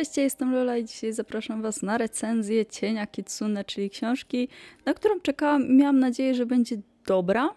Cześć, ja jestem Lola i dzisiaj zapraszam Was na recenzję Cienia Kitsune, czyli książki, na którą czekałam miałam nadzieję, że będzie dobra,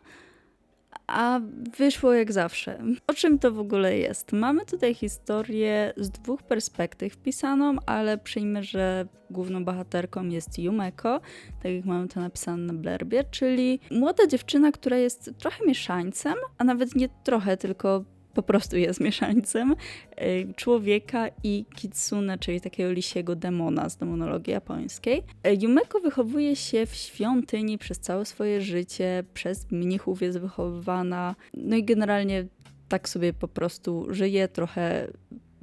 a wyszło jak zawsze. O czym to w ogóle jest? Mamy tutaj historię z dwóch perspektyw pisaną, ale przyjmę, że główną bohaterką jest Yumeko, tak jak mamy to napisane na blerbie, czyli młoda dziewczyna, która jest trochę mieszańcem, a nawet nie trochę, tylko po prostu jest mieszańcem e, człowieka i kitsune, czyli takiego lisiego demona z demonologii japońskiej. E, Yumeko wychowuje się w świątyni przez całe swoje życie, przez mnichów jest wychowywana, no i generalnie tak sobie po prostu żyje, trochę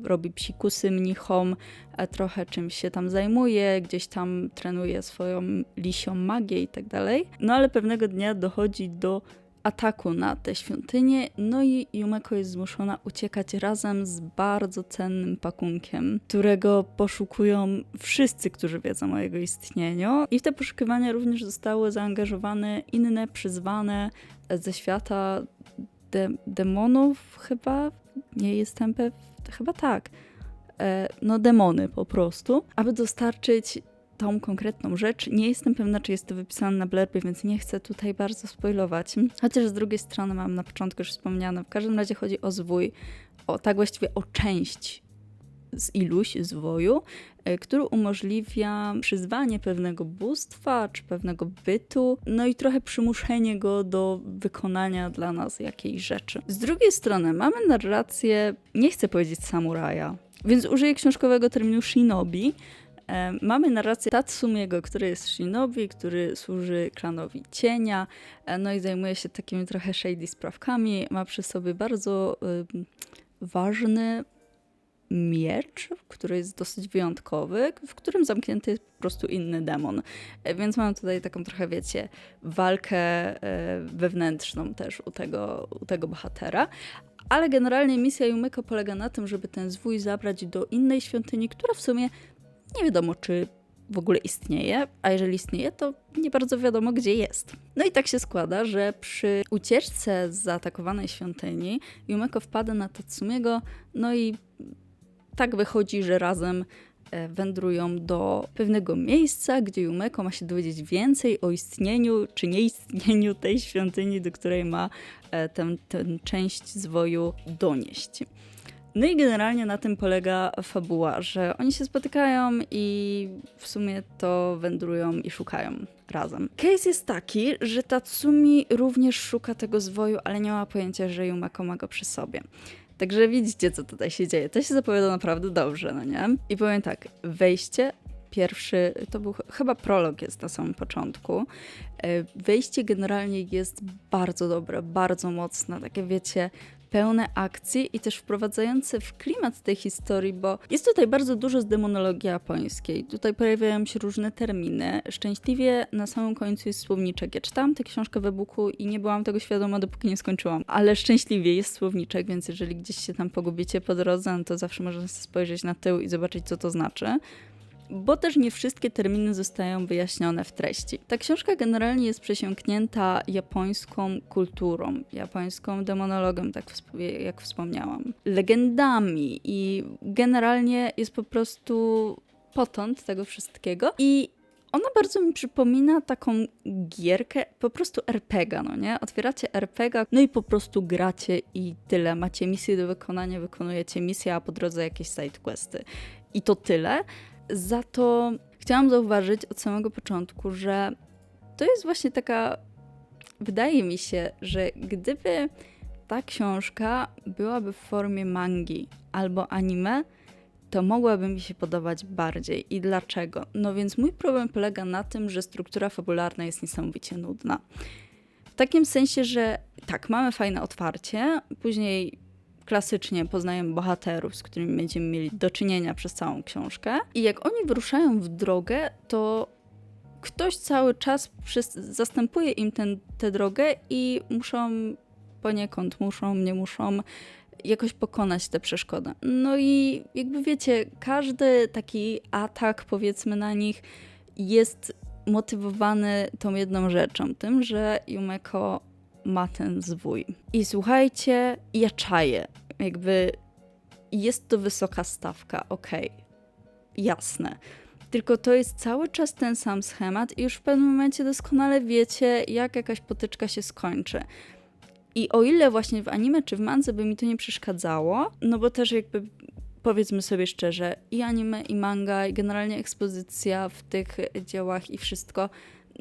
robi psikusy mnichom, a trochę czymś się tam zajmuje, gdzieś tam trenuje swoją lisią magię i tak dalej. No ale pewnego dnia dochodzi do ataku na tę świątynię, no i Yumeko jest zmuszona uciekać razem z bardzo cennym pakunkiem, którego poszukują wszyscy, którzy wiedzą o jego istnieniu. I w te poszukiwania również zostały zaangażowane inne przyzwane ze świata de demonów, chyba? Nie jestem pewna. Chyba tak. E, no, demony po prostu, aby dostarczyć tą konkretną rzecz. Nie jestem pewna, czy jest to wypisane na blerbie, więc nie chcę tutaj bardzo spoilować. Chociaż z drugiej strony mam na początku już wspomniane. W każdym razie chodzi o zwój, o tak właściwie o część z iluś zwoju, e, który umożliwia przyzwanie pewnego bóstwa czy pewnego bytu, no i trochę przymuszenie go do wykonania dla nas jakiejś rzeczy. Z drugiej strony mamy narrację, nie chcę powiedzieć samuraja, więc użyję książkowego terminu shinobi, mamy narrację Tatsumiego, który jest shinobi, który służy klanowi cienia, e, no i zajmuje się takimi trochę shady sprawkami. Ma przy sobie bardzo ważny miecz, który jest dosyć wyjątkowy, w którym zamknięty jest po prostu inny demon. E, więc mamy tutaj taką trochę, wiecie, walkę wewnętrzną też u tego, u tego bohatera. Ale generalnie misja Yumeko polega na tym, żeby ten zwój zabrać do innej świątyni, która w sumie nie wiadomo, czy w ogóle istnieje, a jeżeli istnieje, to nie bardzo wiadomo, gdzie jest. No i tak się składa, że przy ucieczce z zaatakowanej świątyni Yumeko wpada na Tatsumiego, no i tak wychodzi, że razem e, wędrują do pewnego miejsca, gdzie Yumeko ma się dowiedzieć więcej o istnieniu czy nieistnieniu tej świątyni, do której ma e, tę część zwoju donieść. No i generalnie na tym polega fabuła, że oni się spotykają i w sumie to wędrują i szukają razem. Case jest taki, że Tatsumi również szuka tego zwoju, ale nie ma pojęcia, że Yumako ma go przy sobie. Także widzicie, co tutaj się dzieje. To się zapowiada naprawdę dobrze, no nie? I powiem tak, wejście pierwszy, to był chyba prolog jest na samym początku. E, wejście generalnie jest bardzo dobre, bardzo mocne, takie wiecie, pełne akcji i też wprowadzające w klimat tej historii, bo jest tutaj bardzo dużo z demonologii japońskiej. Tutaj pojawiają się różne terminy. Szczęśliwie na samym końcu jest słowniczek. Ja czytałam tę książkę w e-booku i nie byłam tego świadoma, dopóki nie skończyłam. Ale szczęśliwie jest słowniczek, więc jeżeli gdzieś się tam pogubicie po drodze, no to zawsze można spojrzeć na tył i zobaczyć, co to znaczy bo też nie wszystkie terminy zostają wyjaśnione w treści. Ta książka generalnie jest przesiąknięta japońską kulturą, japońską demonologią, tak jak wspomniałam, legendami i generalnie jest po prostu potąd tego wszystkiego i ona bardzo mi przypomina taką gierkę, po prostu RPGa, no nie? Otwieracie RPGa, no i po prostu gracie i tyle. Macie misję do wykonania, wykonujecie misję, a po drodze jakieś sidequesty. I to tyle. Za to chciałam zauważyć od samego początku, że to jest właśnie taka. Wydaje mi się, że gdyby ta książka byłaby w formie mangi albo anime, to mogłaby mi się podobać bardziej. I dlaczego? No więc mój problem polega na tym, że struktura fabularna jest niesamowicie nudna. W takim sensie, że tak, mamy fajne otwarcie, później klasycznie poznajemy bohaterów, z którymi będziemy mieli do czynienia przez całą książkę. I jak oni wyruszają w drogę, to ktoś cały czas zastępuje im tę drogę i muszą poniekąd, muszą, nie muszą jakoś pokonać tę przeszkodę. No i jakby wiecie, każdy taki atak, powiedzmy na nich, jest motywowany tą jedną rzeczą, tym, że Yumeko ma ten zwój. I słuchajcie, ja czaję, jakby jest to wysoka stawka, okej. Okay. jasne. Tylko to jest cały czas ten sam schemat i już w pewnym momencie doskonale wiecie, jak jakaś potyczka się skończy. I o ile właśnie w anime czy w mandze by mi to nie przeszkadzało, no bo też jakby powiedzmy sobie szczerze, i anime, i manga, i generalnie ekspozycja w tych dziełach i wszystko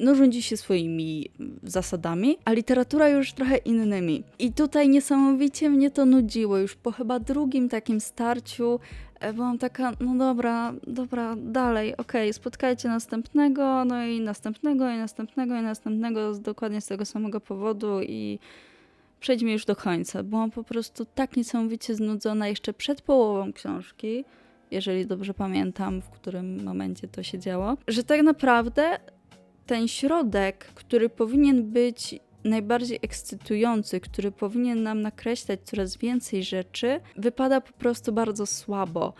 no, rządzi się swoimi zasadami, a literatura już trochę innymi. I tutaj niesamowicie mnie to nudziło. Już po chyba drugim takim starciu e, byłam taka, no dobra, dobra, dalej, okej, okay, spotkajcie następnego, no i następnego, i następnego, i następnego, dokładnie z tego samego powodu i przejdźmy już do końca. Byłam po prostu tak niesamowicie znudzona jeszcze przed połową książki, jeżeli dobrze pamiętam, w którym momencie to się działo, że tak naprawdę ten środek, który powinien być najbardziej ekscytujący, który powinien nam nakreślać coraz więcej rzeczy, wypada po prostu bardzo słabo.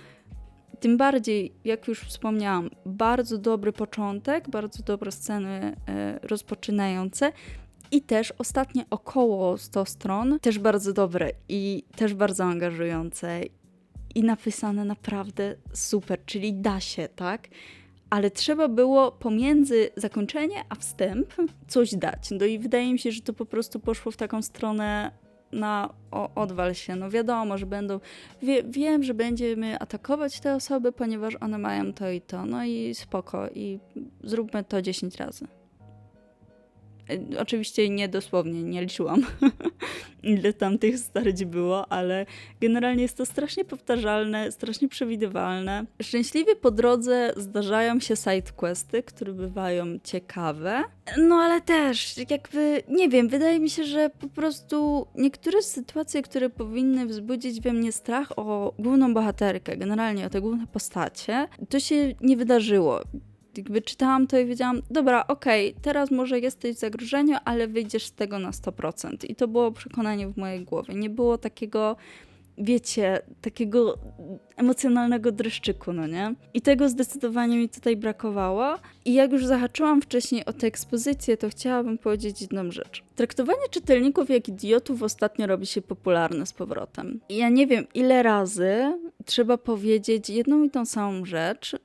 Tym bardziej, jak już wspomniałam, bardzo dobry początek, bardzo dobre sceny e, rozpoczynające i też ostatnie około 100 stron, też bardzo dobre i też bardzo angażujące i napisane naprawdę super, czyli da się, tak? Ale trzeba było pomiędzy zakończenie a wstęp coś dać. No i wydaje mi się, że to po prostu poszło w taką stronę na o, odwal się. No wiadomo, że będą. Wie, wiem, że będziemy atakować te osoby, ponieważ one mają to i to. No i spoko, i zróbmy to 10 razy. Oczywiście nie dosłownie, nie liczyłam, ile tam tych starć było, ale generalnie jest to strasznie powtarzalne, strasznie przewidywalne. Szczęśliwie po drodze zdarzają się sidequesty, które bywają ciekawe, no ale też jakby, nie wiem, wydaje mi się, że po prostu niektóre sytuacje, które powinny wzbudzić we mnie strach o główną bohaterkę, generalnie o te główne postacie, to się nie wydarzyło jakby czytałam to i wiedziałam, dobra, okej, okay, teraz może jesteś w zagrożeniu, ale wyjdziesz z tego na 100%. I to było przekonanie w mojej głowie. Nie było takiego, wiecie, takiego emocjonalnego dreszczyku, no nie? I tego zdecydowanie mi tutaj brakowało. I jak już zahaczyłam wcześniej o tę ekspozycję, to chciałabym powiedzieć jedną rzecz. Traktowanie czytelników jak idiotów ostatnio robi się popularne z powrotem. I ja nie wiem, ile razy trzeba powiedzieć jedną i tą samą rzecz,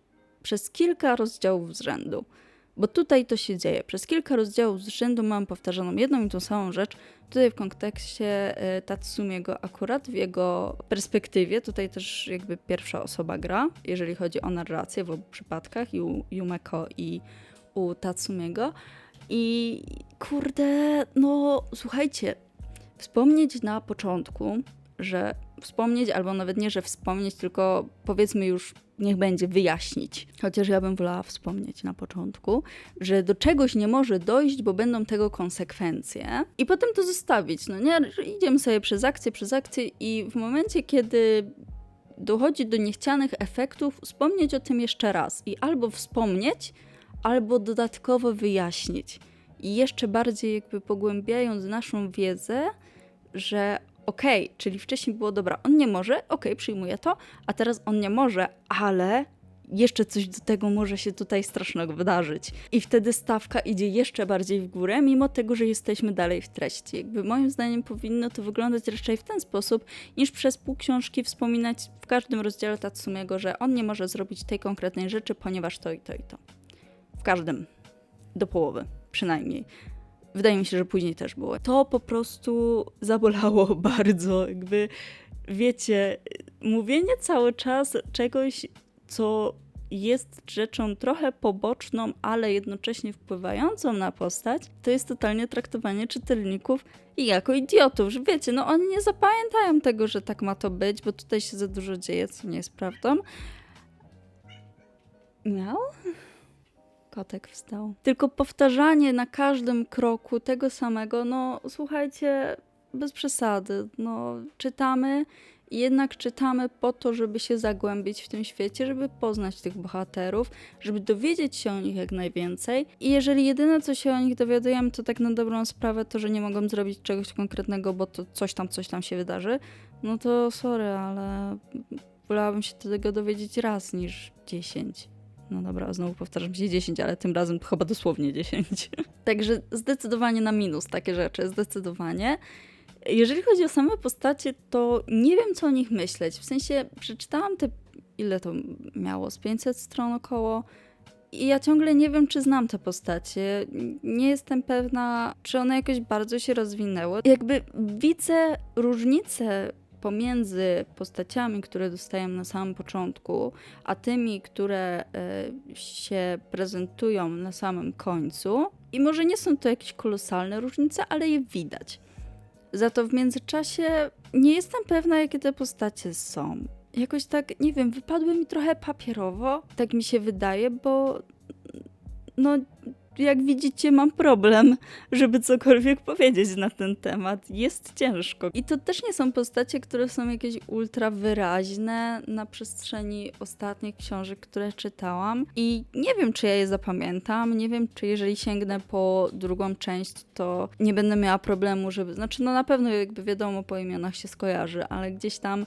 przez kilka rozdziałów z rzędu. Bo tutaj to się dzieje. Przez kilka rozdziałów z rzędu mam powtarzaną jedną i tą samą rzecz. Tutaj w kontekście e, Tatsumiego akurat, w jego perspektywie, tutaj też jakby pierwsza osoba gra, jeżeli chodzi o narrację w obu przypadkach, i u Yumeko i u Tatsumiego. I kurde, no słuchajcie, wspomnieć na początku, że wspomnieć, albo nawet nie, że wspomnieć, tylko powiedzmy już niech będzie wyjaśnić. Chociaż ja bym wolała wspomnieć na początku, że do czegoś nie może dojść, bo będą tego konsekwencje i potem to zostawić. No nie, idziemy sobie przez akcję, przez akcję i w momencie, kiedy dochodzi do niechcianych efektów, wspomnieć o tym jeszcze raz i albo wspomnieć, albo dodatkowo wyjaśnić. I jeszcze bardziej jakby pogłębiając naszą wiedzę, że okej, okay, czyli wcześniej było dobra, on nie może, okej, okay, przyjmuję to, a teraz on nie może, ale jeszcze coś do tego może się tutaj strasznego wydarzyć. I wtedy stawka idzie jeszcze bardziej w górę, mimo tego, że jesteśmy dalej w treści. Jakby moim zdaniem powinno to wyglądać raczej w ten sposób, niż przez pół książki wspominać w każdym rozdziale Tatsumiego, że on nie może zrobić tej konkretnej rzeczy, ponieważ to i to i to. W każdym. Do połowy, przynajmniej. Wydaje mi się, że później też było. To po prostu zabolało bardzo. Jakby, wiecie, mówienie cały czas czegoś, co jest rzeczą trochę poboczną, ale jednocześnie wpływającą na postać, to jest totalnie traktowanie czytelników jako idiotów, że wiecie, no oni nie zapamiętają tego, że tak ma to być, bo tutaj się za dużo dzieje, co nie jest prawdą. Miał? Kotek wstał. Tylko powtarzanie na każdym kroku tego samego, no słuchajcie, bez przesady. No, czytamy jednak czytamy po to, żeby się zagłębić w tym świecie, żeby poznać tych bohaterów, żeby dowiedzieć się o nich jak najwięcej. I jeżeli jedyne, co się o nich dowiadujemy, to tak na dobrą sprawę to, że nie mogą zrobić czegoś konkretnego, bo to coś tam, coś tam się wydarzy, no to sorry, ale wolałabym się tego dowiedzieć raz niż dziesięć. No dobra, znowu powtarzam się 10, ale tym razem chyba dosłownie 10. Także zdecydowanie na minus takie rzeczy, zdecydowanie. Jeżeli chodzi o same postacie, to nie wiem, co o nich myśleć. W sensie przeczytałam te ile to miało, z 500 stron około. I ja ciągle nie wiem, czy znam te postacie. Nie jestem pewna, czy one jakoś bardzo się rozwinęły. Jakby widzę różnicę pomiędzy postaciami, które dostaję na samym początku, a tymi, które e, się prezentują na samym końcu. I może nie są to jakieś kolosalne różnice, ale je widać. Za to w międzyczasie nie jestem pewna, jakie te postacie są. Jakoś tak, nie wiem, wypadły mi trochę papierowo, tak mi się wydaje, bo no, jak widzicie, mam problem, żeby cokolwiek powiedzieć na ten temat. Jest ciężko. I to też nie są postacie, które są jakieś ultra wyraźne na przestrzeni ostatnich książek, które czytałam. I nie wiem, czy ja je zapamiętam. Nie wiem, czy jeżeli sięgnę po drugą część, to nie będę miała problemu, żeby. Znaczy, no na pewno jakby wiadomo, po imionach się skojarzy, ale gdzieś tam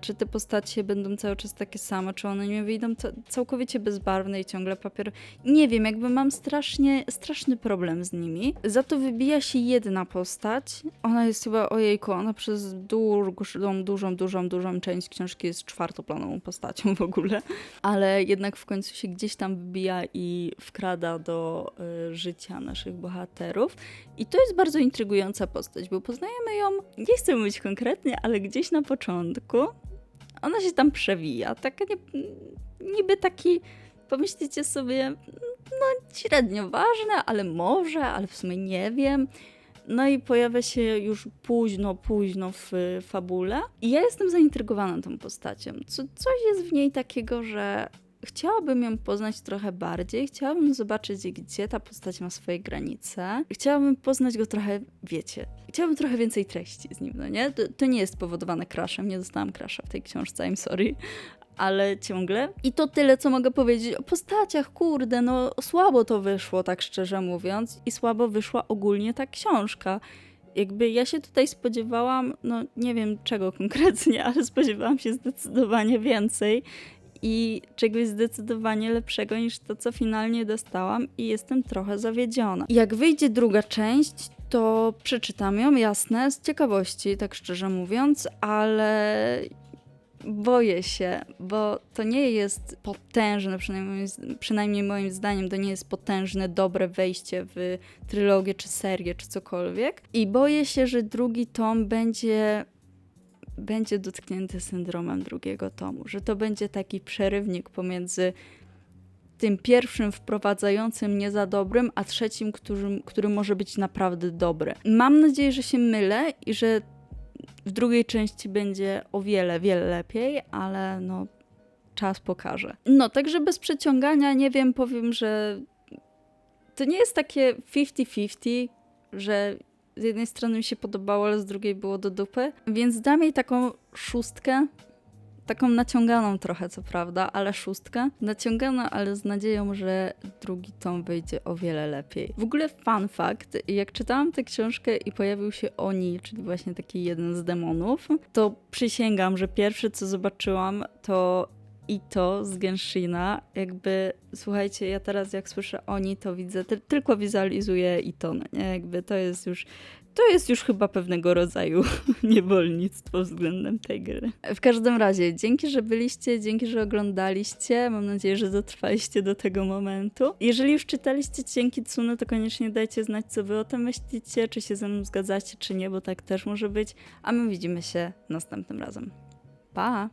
czy te postacie będą cały czas takie same, czy one nie wyjdą ca- całkowicie bezbarwne i ciągle papier. Nie wiem, jakby mam strasznie, straszny problem z nimi. Za to wybija się jedna postać. Ona jest chyba, ojejku, ona przez dużą, dużą, dużą, dużą część książki jest czwartoplanową postacią w ogóle. Ale jednak w końcu się gdzieś tam wybija i wkrada do y, życia naszych bohaterów. I to jest bardzo intrygująca postać, bo poznajemy ją, nie chcę mówić konkretnie, ale gdzieś na początku. Ona się tam przewija. Taka nie, niby taki, pomyślicie sobie, no średnio ważne, ale może, ale w sumie nie wiem. No i pojawia się już późno, późno w y, fabule. I ja jestem zaintrygowana tą postacią. Co, coś jest w niej takiego, że chciałabym ją poznać trochę bardziej. Chciałabym zobaczyć, gdzie ta postać ma swoje granice. Chciałabym poznać go trochę, wiecie. Chciałabym trochę więcej treści z nim, no nie? To, to nie jest spowodowane crashem. Nie dostałam crasha w tej książce, I'm sorry ale ciągle. I to tyle, co mogę powiedzieć o postaciach. Kurde, no słabo to wyszło, tak szczerze mówiąc, i słabo wyszła ogólnie ta książka. Jakby ja się tutaj spodziewałam, no nie wiem czego konkretnie, ale spodziewałam się zdecydowanie więcej i czegoś zdecydowanie lepszego niż to, co finalnie dostałam, i jestem trochę zawiedziona. Jak wyjdzie druga część, to przeczytam ją, jasne, z ciekawości, tak szczerze mówiąc, ale boję się, bo to nie jest potężne, przynajmniej, przynajmniej moim zdaniem, to nie jest potężne, dobre wejście w trylogię czy serię czy cokolwiek. I boję się, że drugi tom będzie będzie dotknięty syndromem drugiego tomu, że to będzie taki przerywnik pomiędzy tym pierwszym wprowadzającym nie za dobrym, a trzecim, który, który może być naprawdę dobry. Mam nadzieję, że się mylę i że w drugiej części będzie o wiele, wiele lepiej, ale no czas pokaże. No, także bez przeciągania, nie wiem, powiem, że to nie jest takie 50-50, że z jednej strony mi się podobało, ale z drugiej było do dupy, więc dam jej taką szóstkę, taką naciąganą trochę, co prawda, ale szóstkę. Naciąganą, ale z nadzieją, że drugi tom wyjdzie o wiele lepiej. W ogóle fun fact, jak czytałam tę książkę i pojawił się Oni, czyli właśnie taki jeden z demonów, to przysięgam, że pierwsze co zobaczyłam to i to z Genshina, jakby, słuchajcie, ja teraz jak słyszę oni, to widzę, ty tylko wizualizuję i to, no nie, jakby to jest już, to jest już chyba pewnego rodzaju niewolnictwo względem tej gry. W każdym razie, dzięki, że byliście, dzięki, że oglądaliście, mam nadzieję, że dotrwaliście do tego momentu. Jeżeli już czytaliście Cienki Tsuno, to koniecznie dajcie znać, co wy o tym myślicie, czy się ze mną zgadzacie, czy nie, bo tak też może być, a my widzimy się następnym razem. Pa!